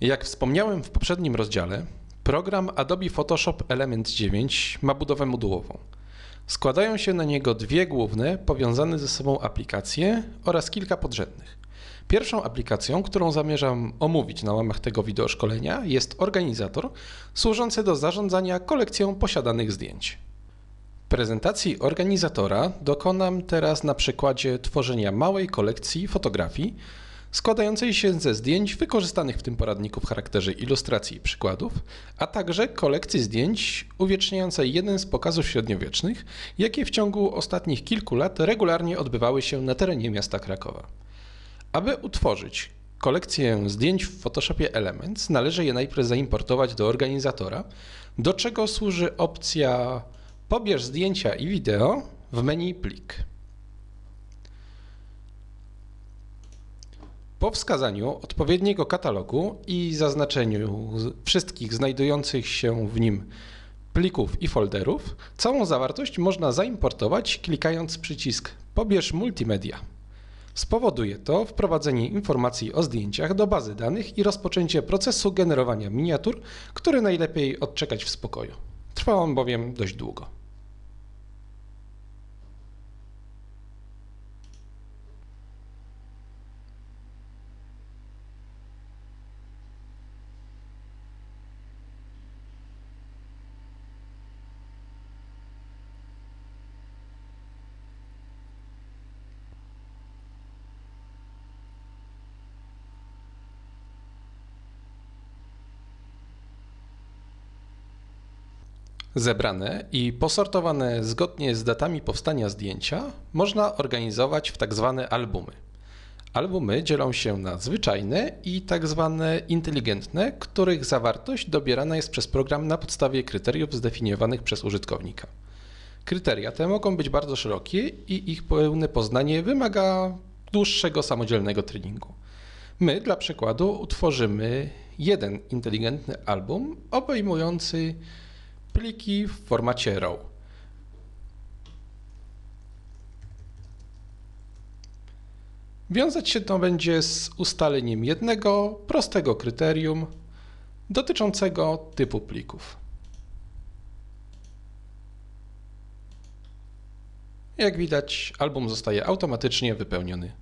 Jak wspomniałem w poprzednim rozdziale, program Adobe Photoshop Element 9 ma budowę modułową. Składają się na niego dwie główne, powiązane ze sobą aplikacje oraz kilka podrzędnych. Pierwszą aplikacją, którą zamierzam omówić na łamach tego wideoszkolenia, jest organizator służący do zarządzania kolekcją posiadanych zdjęć. Prezentacji organizatora dokonam teraz na przykładzie tworzenia małej kolekcji fotografii składającej się ze zdjęć wykorzystanych w tym poradniku w charakterze ilustracji i przykładów, a także kolekcji zdjęć uwieczniającej jeden z pokazów średniowiecznych, jakie w ciągu ostatnich kilku lat regularnie odbywały się na terenie miasta Krakowa. Aby utworzyć kolekcję zdjęć w Photoshopie Elements, należy je najpierw zaimportować do organizatora, do czego służy opcja Pobierz zdjęcia i wideo w menu Plik. Po wskazaniu odpowiedniego katalogu i zaznaczeniu wszystkich znajdujących się w nim plików i folderów, całą zawartość można zaimportować klikając przycisk Pobierz multimedia. Spowoduje to wprowadzenie informacji o zdjęciach do bazy danych i rozpoczęcie procesu generowania miniatur, który najlepiej odczekać w spokoju. Trwa on bowiem dość długo. Zebrane i posortowane zgodnie z datami powstania zdjęcia można organizować w tak zwane albumy. Albumy dzielą się na zwyczajne i tak zwane inteligentne, których zawartość dobierana jest przez program na podstawie kryteriów zdefiniowanych przez użytkownika. Kryteria te mogą być bardzo szerokie i ich pełne poznanie wymaga dłuższego samodzielnego treningu. My dla przykładu utworzymy jeden inteligentny album obejmujący pliki w formacie RAW. Wiązać się to będzie z ustaleniem jednego prostego kryterium dotyczącego typu plików. Jak widać, album zostaje automatycznie wypełniony